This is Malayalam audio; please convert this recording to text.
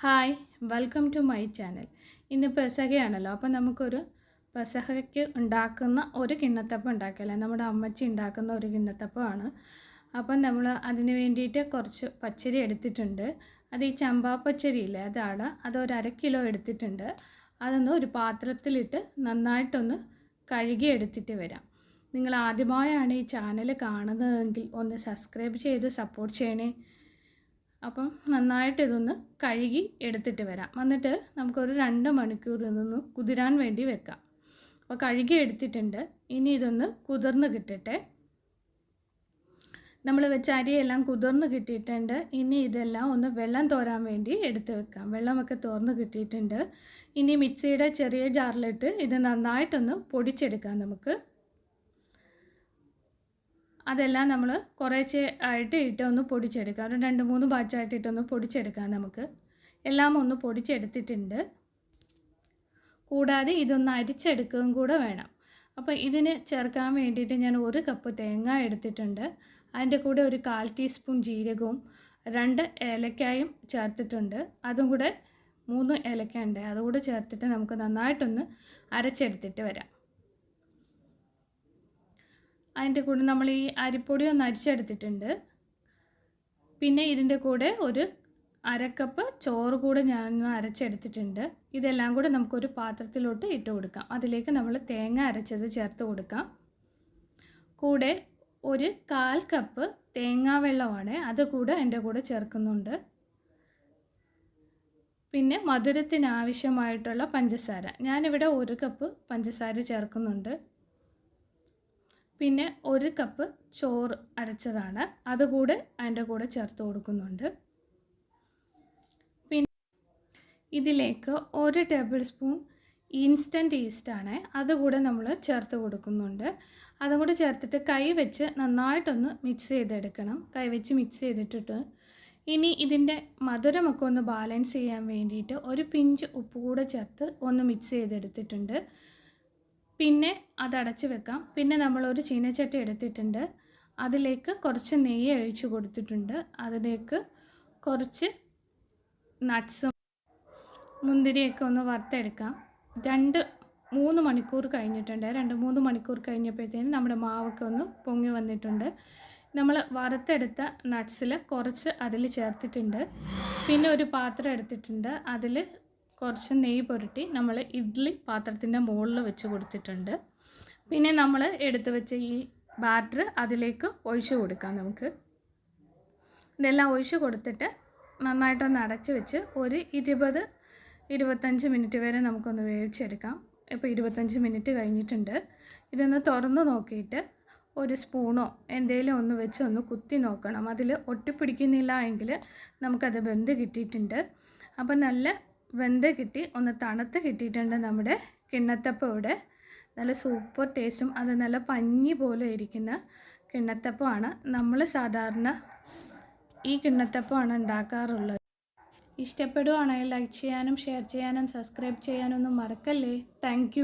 Hi welcome to my channel ഇന്ന് പെസഹയാണല്ലോ. അപ്പോൾ നമുക്കൊരു പെസഹയ്ക്ക് ഉണ്ടാക്കുന്ന ഒരു കിണ്ണത്തപ്പം ഉണ്ടാക്കിയല്ലേ നമ്മുടെ അമ്മച്ചി ഉണ്ടാക്കുന്ന ഒരു കിണ്ണത്തപ്പമാണ്. അപ്പം നമ്മൾ അതിന് വേണ്ടിയിട്ട് കുറച്ച് പച്ചരി എടുത്തിട്ടുണ്ട്. അത് ഈ ചമ്പാ പച്ചരി ഇല്ലേ? അതാണ്. അത് ഒരു അര കിലോ എടുത്തിട്ടുണ്ട്. അതൊന്ന് ഒരു പാത്രത്തിലിട്ട് നന്നായിട്ടൊന്ന് കഴുകി എടുത്തിട്ട് വരാം. നിങ്ങൾ ആദ്യമായാണ് ഈ ചാനൽ കാണുന്നതെങ്കിൽ ഒന്ന് സബ്സ്ക്രൈബ് ചെയ്ത് സപ്പോർട്ട് ചെയ്യണേ. അപ്പം നന്നായിട്ട് ഇതൊന്ന് കഴുകി എടുത്തിട്ട് വരാം. വന്നിട്ട് നമുക്കൊരു രണ്ട് മണിക്കൂർ ഇതൊന്ന് കുതിരാൻ വേണ്ടി വെക്കാം. അപ്പോൾ കഴുകി എടുത്തിട്ടുണ്ട്. ഇനി ഇതൊന്ന് കുതിർന്ന് കിട്ടട്ടെ. നമ്മൾ വെച്ച അരിയെല്ലാം കുതിർന്ന് കിട്ടിയിട്ടുണ്ട്. ഇനി ഇതെല്ലാം ഒന്ന് വെള്ളം തോരാൻ വേണ്ടി എടുത്ത് വെക്കാം. വെള്ളമൊക്കെ തോർന്ന് കിട്ടിയിട്ടുണ്ട്. ഇനി മിക്സിയുടെ ചെറിയ ജാറിലിട്ട് ഇത് നന്നായിട്ടൊന്ന് പൊടിച്ചെടുക്കാം നമുക്ക്. അതെല്ലാം നമ്മൾ കുറേശ്ശെ ആയിട്ട് ഇട്ടൊന്ന് പൊടിച്ചെടുക്കാം. ഒരു രണ്ട് മൂന്ന് ബാച്ചായിട്ട് ഇട്ടൊന്ന് പൊടിച്ചെടുക്കാം നമുക്ക്. എല്ലാം ഒന്ന് പൊടിച്ചെടുത്തിട്ടുണ്ട്. കൂടാതെ ഇതൊന്ന് അരിച്ചെടുക്കുകയും കൂടെ വേണം. അപ്പോൾ ഇതിന് ചേർക്കാൻ വേണ്ടിയിട്ട് ഞാൻ ഒരു കപ്പ് തേങ്ങ എടുത്തിട്ടുണ്ട്. അതിന്റെ കൂടെ ഒരു കാൽ ടീസ്പൂൺ ജീരകവും രണ്ട് ഏലക്കായും ചേർത്തിട്ടുണ്ട്. അതും കൂടെ മൂന്ന് ഏലക്ക ഉണ്ട്. അതുകൂടെ ചേർത്തിട്ട് നമുക്ക് നന്നായിട്ടൊന്ന് അരച്ചെടുത്തിട്ട് വരാം. അതിന്റെ കൂടെ നമ്മൾ ഈ അരിപ്പൊടി ഒന്ന് അരിച്ചെടുത്തിട്ടുണ്ട്. പിന്നെ ഇതിന്റെ കൂടെ ഒരു അരക്കപ്പ് ചോറ് കൂടെ ഞാൻ അരച്ചെടുത്തിട്ടുണ്ട്. ഇതെല്ലാം കൂടെ നമുക്കൊരു പാത്രത്തിലോട്ട് ഇട്ട് കൊടുക്കാം. അതിലേക്ക് നമ്മൾ തേങ്ങ അരച്ചത് ചേർത്ത് കൊടുക്കാം. കൂടെ ഒരു കാൽ കപ്പ് തേങ്ങാ വെള്ളമാണ് അത് കൂടെ എന്റെ കൂടെ ചേർക്കുന്നുണ്ട്. പിന്നെ മധുരത്തിന് ആവശ്യമായിട്ടുള്ള പഞ്ചസാര. ഞാനിവിടെ ഒരു കപ്പ് പഞ്ചസാര ചേർക്കുന്നുണ്ട്. പിന്നെ ഒരു കപ്പ് ചോറ് അരച്ചതാണ്. അതുകൂടെ അതിന്റെ കൂടെ ചേർത്ത് കൊടുക്കുന്നുണ്ട്. പിന്നെ ഇതിലേക്ക് ഒരു ടേബിൾ സ്പൂൺ ഇൻസ്റ്റന്റ് ഈസ്റ്റാണ് അതുകൂടെ നമ്മൾ ചേർത്ത് കൊടുക്കുന്നുണ്ട്. അതും കൂടെ ചേർത്തിട്ട് കൈ വെച്ച് നന്നായിട്ടൊന്ന് മിക്സ് ചെയ്തെടുക്കണം. കൈ വെച്ച് മിക്സ് ചെയ്തിട്ടിട്ട് ഇനി ഇതിന്റെ മധുരമൊക്കെ ഒന്ന് ബാലൻസ് ചെയ്യാൻ വേണ്ടിയിട്ട് ഒരു പിഞ്ച് ഉപ്പ് കൂടെ ചേർത്ത് ഒന്ന് മിക്സ് ചെയ്തെടുത്തിട്ടുണ്ട്. പിന്നെ അത് അടച്ച് വെക്കാം. പിന്നെ നമ്മളൊരു ചീനച്ചട്ടി എടുത്തിട്ടുണ്ട്. അതിലേക്ക് കുറച്ച് നെയ്യ് ഒഴിച്ച് കൊടുത്തിട്ടുണ്ട്. അതിലേക്ക് കുറച്ച് നട്ട്സും മുന്തിരിയൊക്കെ ഒന്ന് വറുത്തെടുക്കാം. രണ്ട് മൂന്ന് മണിക്കൂർ കഴിഞ്ഞിട്ടുണ്ട്. രണ്ട് മൂന്ന് മണിക്കൂർ കഴിഞ്ഞപ്പോഴത്തേനും നമ്മുടെ മാവൊക്കെ ഒന്ന് പൊങ്ങി വന്നിട്ടുണ്ട്. നമ്മൾ വറുത്തെടുത്ത നട്ട്സിൽ കുറച്ച് അതിൽ ചേർത്തിട്ടുണ്ട്. പിന്നെ ഒരു പാത്രം എടുത്തിട്ടുണ്ട്. അതിൽ കുറച്ച് നെയ്യ് പുരട്ടി നമ്മൾ ഇഡ്ഡലി പാത്രത്തിന്റെ മുകളിൽ വെച്ച് കൊടുത്തിട്ടുണ്ട്. പിന്നെ നമ്മൾ എടുത്തു വെച്ച ഈ ബാറ്റർ അതിലേക്ക് ഒഴിച്ചു കൊടുക്കാം നമുക്ക്. ഇതെല്ലാം ഒഴിച്ച് കൊടുത്തിട്ട് നന്നായിട്ടൊന്ന് അടച്ച് വെച്ച് ഒരു ഇരുപത് ഇരുപത്തഞ്ച് മിനിറ്റ് വരെ നമുക്കൊന്ന് വേവിച്ചെടുക്കാം. ഇപ്പോൾ ഇരുപത്തഞ്ച് മിനിറ്റ് കഴിഞ്ഞിട്ടുണ്ട്. ഇതൊന്ന് തുറന്ന് നോക്കിയിട്ട് ഒരു സ്പൂണോ എന്തെങ്കിലും ഒന്ന് വെച്ച് ഒന്ന് കുത്തി നോക്കണം. അതിൽ ഒട്ടിപ്പിടിക്കുന്നില്ല എങ്കിൽ നമുക്കത് ബന്ധ് കിട്ടിയിട്ടുണ്ട്. അപ്പം നല്ല വെന്ത് കിട്ടി ഒന്ന് തണുത്ത് കിട്ടിയിട്ടുണ്ട് നമ്മുടെ കിണ്ണത്തപ്പം ഇവിടെ നല്ല സൂപ്പർ ടേസ്റ്റും അത് നല്ല പഞ്ഞി പോലെ ഇരിക്കുന്ന കിണ്ണത്തപ്പമാണ്. നമ്മൾ സാധാരണ ഈ കിണ്ണത്തപ്പമാണ് ഉണ്ടാക്കാറുള്ളത്. ഇഷ്ടപ്പെടുവാണെങ്കിൽ ലൈക്ക് ചെയ്യാനും ഷെയർ ചെയ്യാനും സബ്സ്ക്രൈബ് ചെയ്യാനൊന്നും മറക്കല്ലേ? താങ്ക്